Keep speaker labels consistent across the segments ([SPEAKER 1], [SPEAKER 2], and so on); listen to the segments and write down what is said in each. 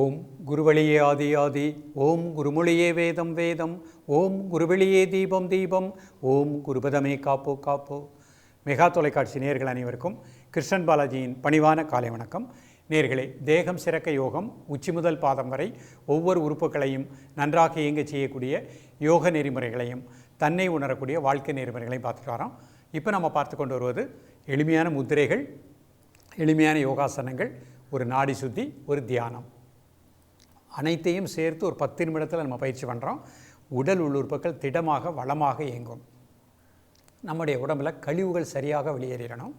[SPEAKER 1] ஓம் குருவழியே ஆதி ஆதி ஓம் குருமொழியே வேதம் வேதம் ஓம் குருவெளியே தீபம் தீபம் ஓம் குருபதமே காப்போ காப்போ. மெகா தொலைக்காட்சி நேர்கள் அனைவருக்கும் கிருஷ்ணன் பாலாஜியின் பணிவான காலை வணக்கம். நேர்களே தேகம் சிறக்க யோகம் உச்சி முதல் பாதம் வரை ஒவ்வொரு உறுப்புகளையும் நன்றாக இயங்க செய்யக்கூடிய யோக நெறிமுறைகளையும் தன்னை உணரக்கூடிய வாழ்க்கை நெறிமுறைகளையும் பார்த்துட்டு வரோம். இப்போ நம்ம பார்த்து கொண்டு வருவது எளிமையான முத்திரைகள் எளிமையான யோகாசனங்கள் ஒரு நாடி சுத்தி ஒரு தியானம். அனைத்தையும் சேர்த்து ஒரு பத்து நிமிடத்தில் நம்ம பயிற்சி பண்ணுறோம் உடல் உள்ளுறுப்புகள் திடமாக வளமாக இயங்கும். நம்முடைய உடம்புல கழிவுகள் சரியாக வெளியேறிடணும்.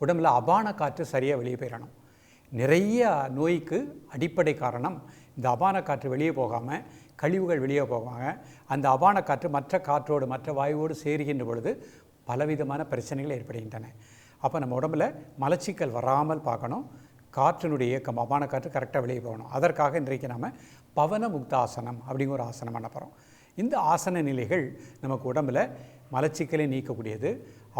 [SPEAKER 1] உடம்புல அபான காற்று சரியாக வெளியே போயிடணும். நிறைய நோய்க்கு அடிப்படை காரணம் இந்த அபான காற்று வெளியே போகாமல் கழிவுகள் வெளியே போவாங்க அந்த அபான காற்று மற்ற காற்றோடு மற்ற வாயுவோடு சேருகின்ற பொழுது பலவிதமான பிரச்சனைகள் ஏற்படுகின்றன. அப்போ நம்ம உடம்புல மலச்சிக்கல் வராமல் பார்க்கணும். காற்றினுடைய இயக்கம் அபான காற்று கரெக்டாக வெளியே போகணும். அதற்காக இன்றைக்கு நாம் பவன முக்தாசனம் அப்படிங்கிற ஒரு ஆசனம் பண்ண போகிறோம் இந்த ஆசன நிலைகள் நமக்கு உடம்புல மலச்சிக்கலை நீக்கக்கூடியது.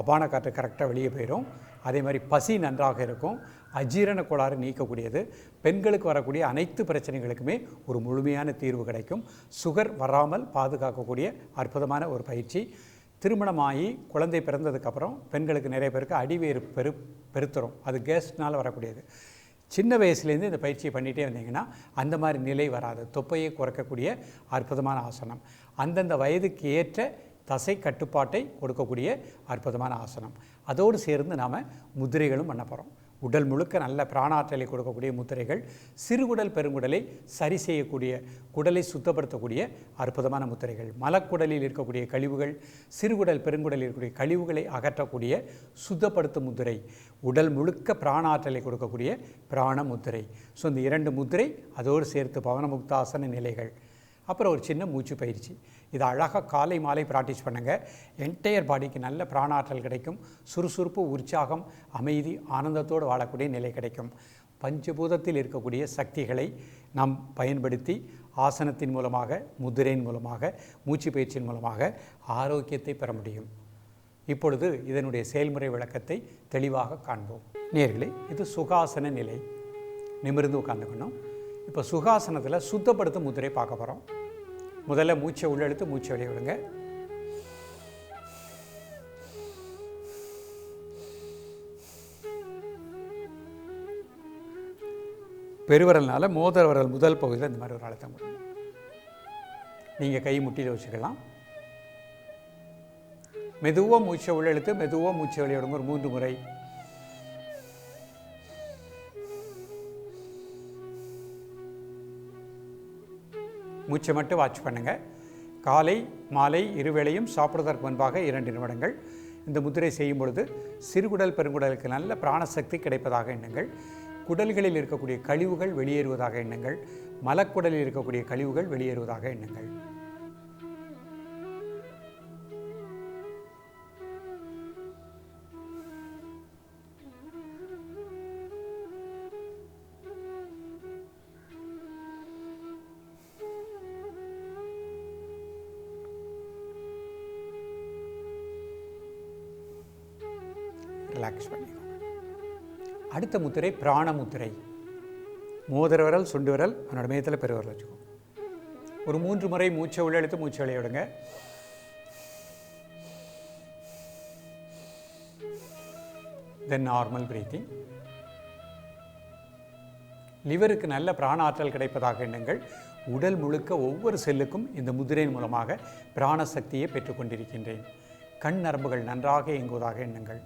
[SPEAKER 1] அபான காற்று கரெக்டாக வெளியே போயிடும் அதே மாதிரி பசி நன்றாக இருக்கும். அஜீரண கோளாறு நீக்கக்கூடியது. பெண்களுக்கு வரக்கூடிய அனைத்து பிரச்சனைகளுக்குமே ஒரு முழுமையான தீர்வு கிடைக்கும். சுகர் வராமல் பாதுகாக்கக்கூடிய அற்புதமான ஒரு பயிற்சி. திருமணமாகி குழந்தை பிறந்ததுக்கப்புறம் பெண்களுக்கு நிறைய பேருக்கு அடிவேறு பெரு பெருத்துரும். அது கேஸ்ட்னால் வரக்கூடியது. சின்ன வயசுலேருந்து இந்த பயிற்சியை பண்ணிகிட்டே வந்தீங்கன்னா அந்த மாதிரி நிலை வராது. தொப்பையை குறைக்கக்கூடிய அற்புதமான ஆசனம். அந்தந்த வயதுக்கு ஏற்ற தசை கட்டுப்பாட்டை கொடுக்கக்கூடிய அற்புதமான ஆசனம். அதோடு சேர்ந்து நாம் முதிரைகளும் பண்ண போகிறோம் உடல் முழுக்க நல்ல பிராணாற்றலை கொடுக்கக்கூடிய முத்திரைகள் சிறுகுடல் பெருங்குடலை சரி செய்யக்கூடிய குடலை சுத்தப்படுத்தக்கூடிய அற்புதமான முத்திரைகள். மலக்குடலில் இருக்கக்கூடிய கழிவுகள் சிறுகுடல் பெருங்குடலில் இருக்கக்கூடிய கழிவுகளை அகற்றக்கூடிய சுத்தப்படுத்தும் முத்திரை. உடல் முழுக்க பிராணாற்றலை கொடுக்கக்கூடிய பிராண முத்திரை. ஸோ இந்த இரண்டு முத்திரை அதோடு சேர்த்து பவனமுக்தாசன நிலைகள். அப்புறம் ஒரு சின்ன மூச்சு பயிற்சி. இதை அழகாக காலை மாலை ப்ராக்டிஸ் பண்ணுங்கள் என்டையர் பாடிக்கு நல்ல பிராணாற்றல் கிடைக்கும். சுறுசுறுப்பு உற்சாகம் அமைதி ஆனந்தத்தோடு வாழக்கூடிய நிலை கிடைக்கும். பஞ்சபூதத்தில் இருக்கக்கூடிய சக்திகளை நாம் பயன்படுத்தி ஆசனத்தின் மூலமாக முதிரையின் மூலமாக மூச்சு பயிற்சியின் மூலமாக ஆரோக்கியத்தை பெற முடியும். இப்பொழுது இதனுடைய செயல்முறை விளக்கத்தை தெளிவாக காண்போம். நேர்களே இது சுகாசன நிலை. நிமிர்ந்து உட்காந்துக்கணும் இப்போ சுகாசனத்தில் சுத்தப்படுத்தும் முதிரை பார்க்க போகிறோம் முதல்ல மூச்சை உள்ளெடுத்து மூச்சை வெளியே விடுங்க. பெருவரல்னால மோதிர முதல் பகுதியில் இந்த மாதிரி ஒரு அழுத்தம் கொடுங்க. நீங்கள் கை முட்டியில் வச்சுக்கலாம். மெதுவாக மூச்சை உள்ளெழுத்து மெதுவாக மூச்சை வெளியே விடுங்க ஒரு மூன்று முறை. மூச்சை மட்டும் வாட்ச் பண்ணுங்கள் காலை மாலை இருவேளையும் சாப்பிடுவதற்கு முன்பாக இரண்டு நிமிடங்கள். இந்த முதிரை செய்யும் பொழுது சிறுகுடல் பெருங்குடலுக்கு நல்ல பிராணசக்தி கிடைப்பதாக எண்ணுங்கள். குடல்களில் இருக்கக்கூடிய கழிவுகள் வெளியேறுவதாக எண்ணுங்கள். மலக்குடலில் இருக்கக்கூடிய கழிவுகள் வெளியேறுவதாக எண்ணுங்கள். ரிலாக்ஸ் பண்ணிக்கோங்க அடுத்த முத்திரை பிராண முத்திரை. மோதிர விரல் சுண்டு விரல் அவனோட மையத்தில் பெருவரல் வச்சுக்கோங்க ஒரு மூன்று முறை மூச்சை உள்ளெடுத்து மூச்சை விளையாடுங்க தென் நார்மல் பிரீத்திங் லிவருக்கு நல்ல பிராண ஆற்றல் கிடைப்பதாக எண்ணுங்கள். உடல் முழுக்க ஒவ்வொரு செல்லுக்கும் இந்த முதிரையின் மூலமாக பிராண சக்தியை பெற்றுக்கொண்டிருக்கின்றேன். கண் நரம்புகள் நன்றாக இயங்குவதாக எண்ணுங்கள்.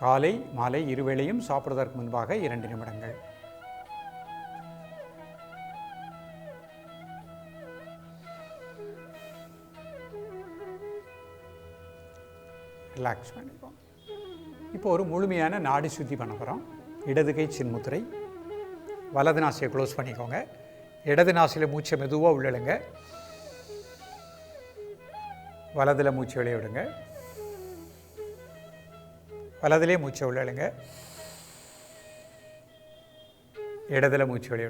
[SPEAKER 1] காலை மாலை இருவேளையும் சாப்பிடுவதற்கு முன்பாக இரண்டு நிமிடங்கள். ரிலாக்ஸ் பண்ணிப்போம் இப்போ ஒரு முழுமையான நாடி சுத்தி பண்ண போகிறோம் இடது கை சின்முத்திரை வலது நாசியை க்ளோஸ் பண்ணிக்கோங்க. இடது நாசியில் மூச்சை மெதுவாக உள்ளிடுங்க. வலதில் மூச்சு வெளியே விடுங்க. வலதிலே மூச்சை உள்ளழுங்க இடத்துல மூச்சு வெளியே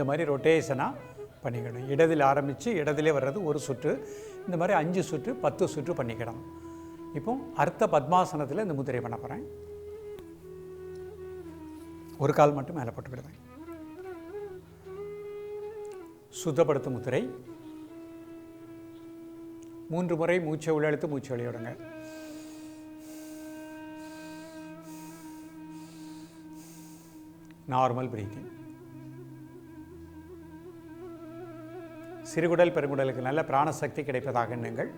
[SPEAKER 1] இந்த மாதிரி ரொட்டேஷனாக பண்ணிக்கணும். இடதில் ஆரம்பித்து இடதிலே வர்றது ஒரு சுற்று இந்த மாதிரி அஞ்சு சுற்று பத்து சுற்று பண்ணிக்கிடணும் இப்போ அர்த்த பத்மாசனத்தில் இந்த முத்திரை பண்ண போகிறேன் ஒரு கால் மட்டும் மேலே போட்டுக்கிடுவேன் சுத்தப்படுத்தும் முத்திரை. மூன்று முறை மூச்சை உள்ளெழுத்து மூச்சை வெளியிடுங்க. நார்மல் பிரீத்திங் சிறுகுடல் பெருங்குடலுக்கு நல்ல பிராணசக்தி கிடைப்பதாக எண்ணுங்கள்.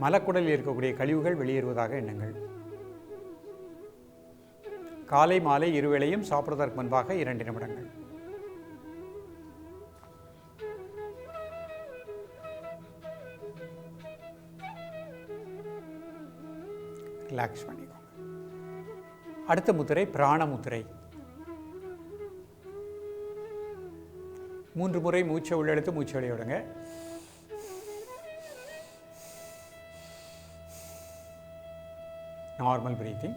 [SPEAKER 1] மலக்குடலில் இருக்கக்கூடிய கழிவுகள் வெளியேறுவதாக எண்ணுங்கள். காலை மாலை இருவேளையும் சாப்பிடுவதற்கு முன்பாக இரண்டு நிமிடங்கள். ரிலாக்ஸ் பண்ணிக்கோங்க. அடுத்த முத்திரை பிராண முத்திரை. மூன்று முறை மூச்சை உள்ளெடுத்து மூச்சை வெளியே விடுங்க. நார்மல் பிரீத்திங்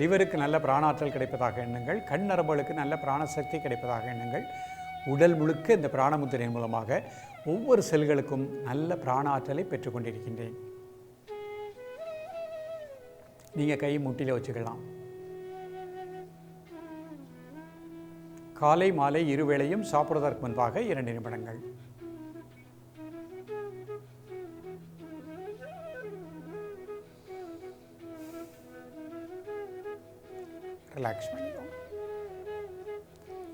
[SPEAKER 1] லிவருக்கு நல்ல பிராணாற்றல் கிடைப்பதாக எண்ணுங்கள். கண் நரம்புகளுக்கு நல்ல பிராணசக்தி கிடைப்பதாக எண்ணுங்கள். உடல் முழுக்க இந்த பிராணமுத்திரையின் மூலமாக ஒவ்வொரு செல்களுக்கும் நல்ல பிராணாற்றலை பெற்றுக்கொண்டிருக்கின்றேன். நீங்கள் கை முட்டியில் வச்சுக்கலாம். காலை மாலை இருவேளையும் சாப்பிடுவதற்கு முன்பாக இரண்டு நிமிடங்கள். ரிலாக்ஸ்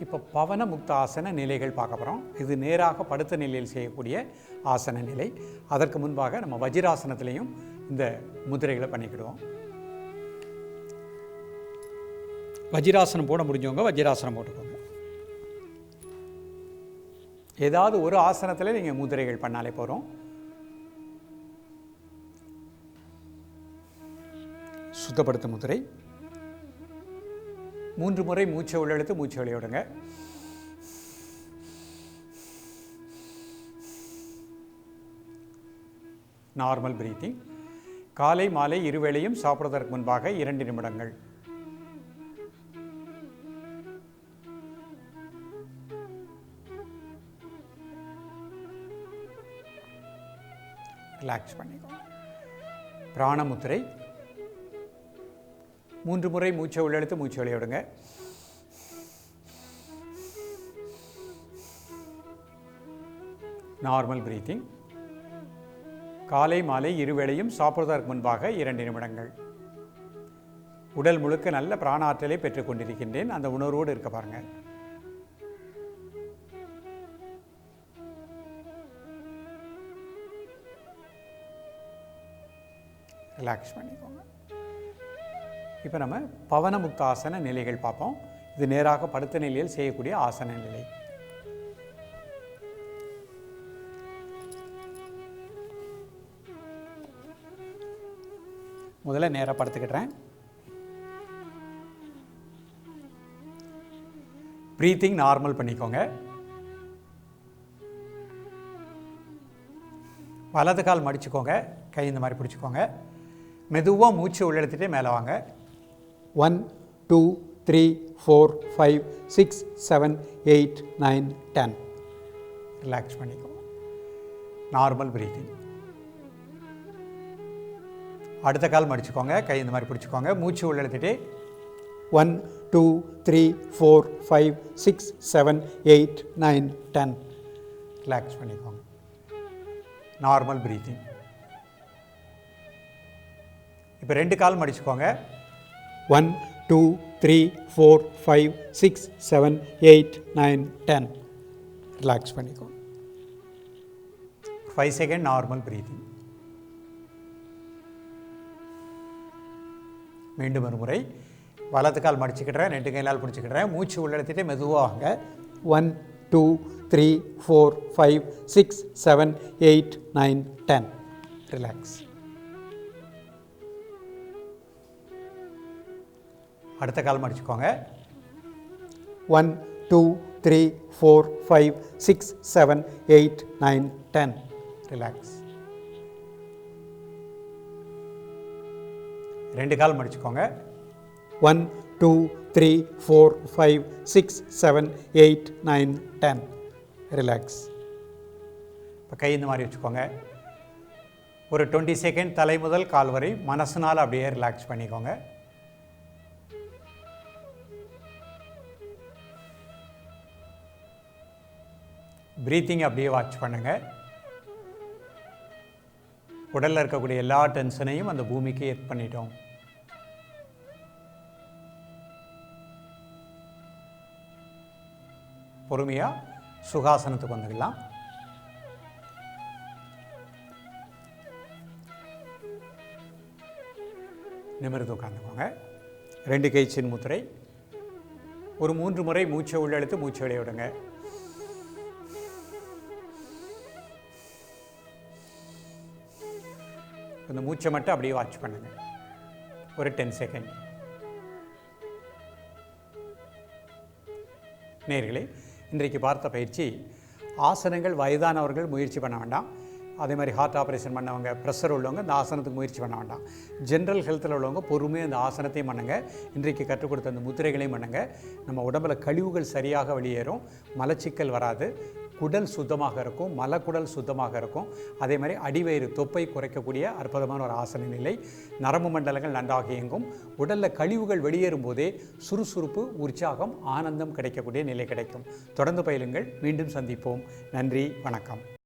[SPEAKER 1] இப்போ பவன முக்த ஆசன நிலைகள் பார்க்க போகிறோம் இது நேராக படுத்த நிலையில் செய்யக்கூடிய ஆசன நிலை. அதற்கு முன்பாக நம்ம வஜிராசனத்திலையும் இந்த முதிரைகளை பண்ணிக்கிடுவோம். வஜிராசனம் போட முடிஞ்சவங்க வஜிராசனம் போட்டுக்கோங்க. ஏதாவது ஒரு ஆசனத்தில் நீங்கள் முதிரைகள் பண்ணாலே போகிறோம் சுத்தப்படுத்தும் முதிரை. மூன்று முறை மூச்சை உள்ளெடுத்து மூச்சை விளையாடுங்க. நார்மல் பிரீத்திங் காலை மாலை இருவேளையும் சாப்பிடுவதற்கு முன்பாக இரண்டு நிமிடங்கள். ரிலாக்ஸ் பண்ணிக்கோங்க பிராணமுத்திரை. மூன்று முறை மூச்சை உள்ளெழுத்து மூச்சை வெளியிடுங்க. நார்மல் பிரீத்திங் காலை மாலை இருவேளையும் சாப்பிடுவதற்கு முன்பாக இரண்டு நிமிடங்கள். உடல் முழுக்க நல்ல பிராணாற்றலை பெற்றுக்கொண்டிருக்கின்றேன் அந்த உணர்வோடு இருக்க பாருங்கள் ரிலாக்ஸ் பண்ணிக்கோங்க. இப்போ நம்ம பவனமுக்தாசன நிலைகள் பார்ப்போம். இது நேராக படுத்த நிலையில் செய்யக்கூடிய ஆசன நிலை. முதல்ல நேராக படுத்துக்கிட்டேன் ப்ரீத்திங் நார்மல் பண்ணிக்கோங்க. வலது கால் மடிச்சுக்கோங்க. கை இந்த மாதிரி பிடிச்சிக்கோங்க. மெதுவாக மூச்சு உள்ளெடுத்துட்டே மேலே வாங்க. One two three four five six seven eight nine ten relax பண்ணிக்கோங்க நார்மல் பிரீத்திங் அடுத்த கால் மடிச்சுக்கோங்க. கை இந்த மாதிரி பிடிச்சிக்கோங்க. மூச்சு உள்ளெடுத்துட்டு one two three four five six seven eight nine ten relax பண்ணிக்கோங்க. நார்மல் பிரீத்திங் இப்போ ரெண்டு கால் மடிச்சுக்கோங்க. One two three four five six seven eight nine ten relax பண்ணிக்கோங்க ஃபைவ் செகண்ட் நார்மல் பிரீத்திங் மீண்டும் ஒரு முறை. வலது கால் மடிச்சுக்கிடுறேன் ரெண்டு கையிலால் பிடிச்சிக்கிடுறேன். மூச்சு உள்ளெடுத்துட்டு மெதுவாக one two three four five six seven eight nine ten relax அடுத்த கால் மடிச்சுக்கோங்க. One two three four five six seven eight nine ten relax ரெண்டு கால் மடிச்சுக்கோங்க. One two three four five six seven eight nine ten relax இப்போ கை இந்த மாதிரி வச்சுக்கோங்க. ஒரு டுவெண்ட்டி செகண்ட் தலை முதல் கால் வரை மனசுனால் அப்படியே ரிலாக்ஸ் பண்ணிக்கோங்க. ப்ரீத்திங் அப்படியே வாட்ச் பண்ணுங்கள் உடலில் இருக்கக்கூடிய எல்லா டென்ஷனையும் அந்த பூமிக்கு ஏத் பண்ணிட்டோம் பொறுமையாக சுகாசனத்துக்கு வந்துடலாம் நிமிர்ந்து உட்காந்துக்கோங்க ரெண்டு கைச்சின் முத்திரை ஒரு மூன்று முறை மூச்சை உள்ளெழுத்து மூச்சை வெளியே அந்த மூச்சை மட்டும் அப்படியே வாட்ச் பண்ணுங்கள் ஒரு டென் செகண்ட் நேர்களே இன்றைக்கு பார்த்த பயிற்சி ஆசனங்கள் வயதானவர்கள் முயற்சி பண்ண வேண்டாம். அதே மாதிரி ஹார்ட் ஆப்ரேஷன் பண்ணவங்க ப்ரெஷர் உள்ளவங்க இந்த ஆசனத்துக்கு முயற்சி பண்ண வேண்டாம். ஜென்ரல் ஹெல்த்தில் உள்ளவங்க பொறுமையாக இந்த ஆசனத்தையும் பண்ணுங்க. இன்றைக்கு கற்றுக் கொடுத்த அந்த முத்திரைகளையும் பண்ணுங்க. நம்ம உடம்புல கழிவுகள் சரியாக வெளியேறும். மலச்சிக்கல் வராது. குடல் சுத்தமாக இருக்கும் மலக்குடல் சுத்தமாக இருக்கும். அதே மாதிரி அடிவயிறு தொப்பை குறைக்கக்கூடிய அற்புதமான ஒரு ஆசன நிலை. நரம்பு மண்டலங்கள் நன்றாக இயங்கும். உடலில் கழிவுகள் வெளியேறும் போதே சுறுசுறுப்பு உற்சாகம் ஆனந்தம் கிடைக்கக்கூடிய நிலை கிடைக்கும். தொடர்ந்து பயிலுங்கள். மீண்டும் சந்திப்போம். நன்றி வணக்கம்.